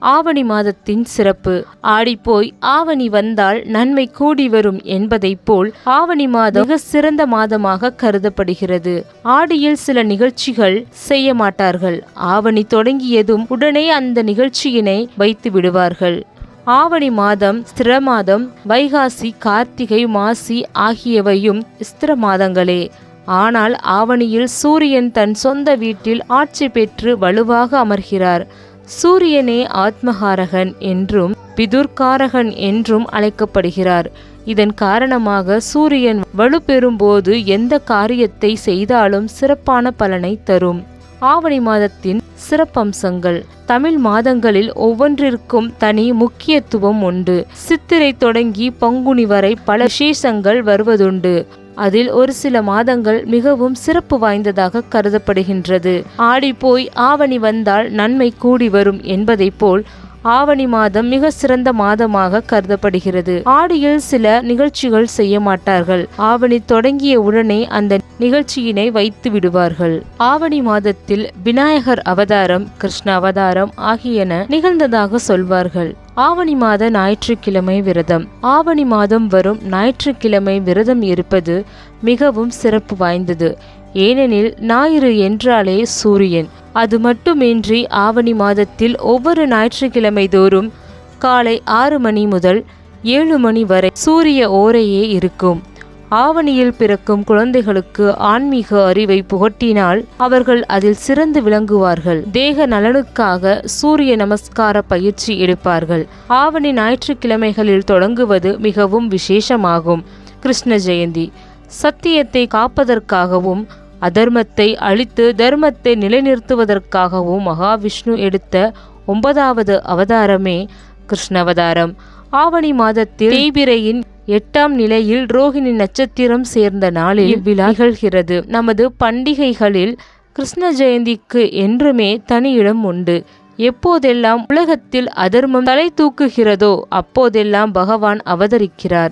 ஆவணி மாதத்தின் சிறப்பு. ஆடிப்போய் ஆவணி வந்தால் நன்மை கூடி வரும் என்பதைப் போல் ஆவணி மாதம் மிக சிறந்த மாதமாக கருதப்படுகிறது. ஆடியில் சில நிகழ்ச்சிகள் செய்ய மாட்டார்கள். ஆவணி தொடங்கியதும் உடனே அந்த நிகழ்ச்சியினை வைத்து விடுவார்கள். ஆவணி மாதம் ஸ்திர மாதம் வைகாசி கார்த்திகை மாசி ஆகியவையும் ஸ்திர மாதங்களே. ஆனால் ஆவணியில் சூரியன் தன் சொந்த வீட்டில் ஆட்சி பெற்று வலுவாக அமர்கிறார். சூரியனே ஆத்மகாரகன் என்றும் பிதுர்காரகன் என்றும் அழைக்கப்படுகிறார். இதன் காரணமாக சூரியன் வலுப்பெறும்போது எந்த காரியத்தை செய்தாலும் சிறப்பான பலனை தரும். ஆவணி மாதத்தின் சிறப்பம்சங்கள். தமிழ் மாதங்களில் ஒவ்வொன்றிற்கும் தனி முக்கியத்துவம் உண்டு. சித்திரை தொடங்கி பங்குனி வரை பல விசேஷங்கள் வருவதுண்டு. அதில் ஒரு சில மாதங்கள் மிகவும் சிறப்பு வாய்ந்ததாக கருதப்படுகின்றது. ஆடி போய் ஆவணி வந்தால் நன்மை கூடி வரும் என்பதைப் போல் ஆவணி மாதம் மிக சிறந்த மாதமாக கருதப்படுகிறது. ஆடியில் சில நிகழ்ச்சிகள் செய்ய மாட்டார்கள். ஆவணி தொடங்கிய உடனே அந்த நிகழ்ச்சியினை வைத்து விடுவார்கள். ஆவணி மாதத்தில் விநாயகர் அவதாரம் கிருஷ்ண அவதாரம் ஆகியன நிகழ்ந்ததாக சொல்வார்கள். ஆவணி மாத ஞாயிற்றுக்கிழமை விரதம். ஆவணி மாதம் வரும் ஞாயிற்றுக்கிழமை விரதம் இருப்பது மிகவும் சிறப்பு வாய்ந்தது. ஏனெனில் ஞாயிறு என்றாலே சூரியன். அது மட்டுமின்றி ஆவணி மாதத்தில் ஒவ்வொரு ஞாயிற்றுக்கிழமை தோறும் காலை ஆறு மணி முதல் ஏழு மணி வரை சூரிய ஓரையே இருக்கும். ஆவணியில் பிறக்கும் குழந்தைகளுக்கு ஆன்மீக அறிவை புகட்டினால் அவர்கள் அதில் சிறந்து விளங்குவார்கள். தேக நலனுக்காக சூரிய நமஸ்கார பயிற்சி எடுப்பார்கள். ஆவணி ஞாயிற்றுக்கிழமைகளில் தொடங்குவது மிகவும் விசேஷமாகும். கிருஷ்ண ஜெயந்தி. சத்தியத்தை காப்பதற்காகவும் அதர்மத்தை அழித்து தர்மத்தை நிலைநிறுத்துவதற்காகவும் மகாவிஷ்ணு எடுத்த ஒன்பதாவது அவதாரமே கிருஷ்ணவதாரம் ஆவணி மாதத்தில் தேய்பிரையின் எட்டாம் நிலையில் ரோகிணி நட்சத்திரம் சேர்ந்த நாளில் இவ்விழா நிகழ்கிறது. நமது பண்டிகைகளில் கிருஷ்ண ஜெயந்திக்கு என்றுமே தனி இடம் உண்டு. எப்போதெல்லாம் உலகத்தில் அதர்மம் தலை தூக்குகிறதோ அப்போதெல்லாம் பகவான் அவதரிக்கிறார்.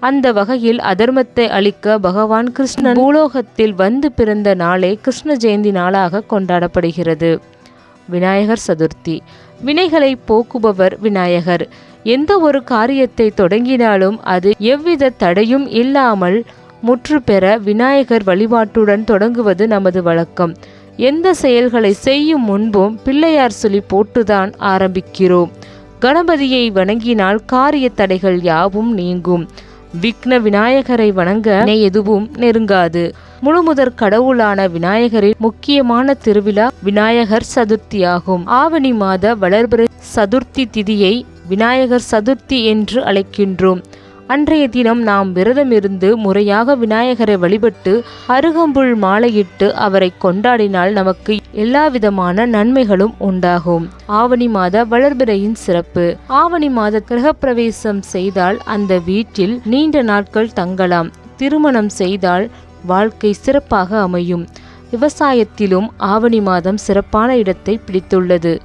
அந்த வகையில் அதர்மத்தை அழிக்க பகவான் கிருஷ்ணன் பூலோகத்தில் வந்து பிறந்த நாளே கிருஷ்ண ஜெயந்தி நாளாக கொண்டாடப்படுகிறது. விநாயகர் சதுர்த்தி. வினைகளை போக்குபவர் விநாயகர். எந்த ஒரு காரியத்தை தொடங்கினாலும் அது எவ்வித தடையும் இல்லாமல் முற்று பெற விநாயகர் வழிபாட்டுடன் தொடங்குவது நமது வழக்கம். எந்த செயல்களை செய்யும் முன்பும் பிள்ளையார் சொல்லி போட்டுதான் ஆரம்பிக்கிறோம். கணபதியை வணங்கினால் காரிய தடைகள் யாவும் நீங்கும். விக்ன விநாயகரை வணங்க எதுவும் நெருங்காது. முழுமுதற் கடவுளான விநாயகரின் முக்கியமான திருவிழா விநாயகர் சதுர்த்தியாகும். ஆவணி மாத வளர்பிறை சதுர்த்தி திதியை விநாயகர் சதுர்த்தி என்று அழைக்கின்றோம். அன்றைய தினம் நாம் விரதமிருந்து முறையாக விநாயகரை வழிபட்டு அருகம்புல் மாலையிட்டு அவரை கொண்டாடினால் நமக்கு எல்லா விதமான நன்மைகளும் உண்டாகும். ஆவணி மாத வளர்பிறையின் சிறப்பு. ஆவணி மாத கிரகப்பிரவேசம் செய்தால் அந்த வீட்டில் நீண்ட நாட்கள் தங்கலாம். திருமணம் செய்தால் வாழ்க்கை சிறப்பாக அமையும். விவசாயத்திலும் ஆவணி மாதம் சிறப்பான இடத்தை பிடித்துள்ளது.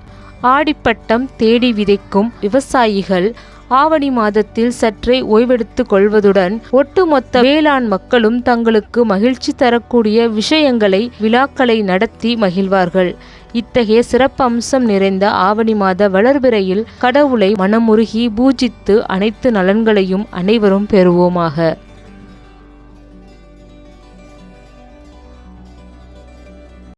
ஆடிப்பட்டம் தேடி விதைக்கும் விவசாயிகள் ஆவணி மாதத்தில் சற்றே ஓய்வெடுத்து கொள்வதுடன் ஒட்டுமொத்த வேளாண் மக்களும் தங்களுக்கு மகிழ்ச்சி தரக்கூடிய விஷயங்களை விழாக்களை நடத்தி மகிழ்வார்கள். இத்தகைய சிறப்பம்சம் நிறைந்த ஆவணி மாத வளர்பிறையில் கடவுளை மனமுருகி பூஜித்து அனைத்து நலன்களையும் அனைவரும் பெறுவோமாக.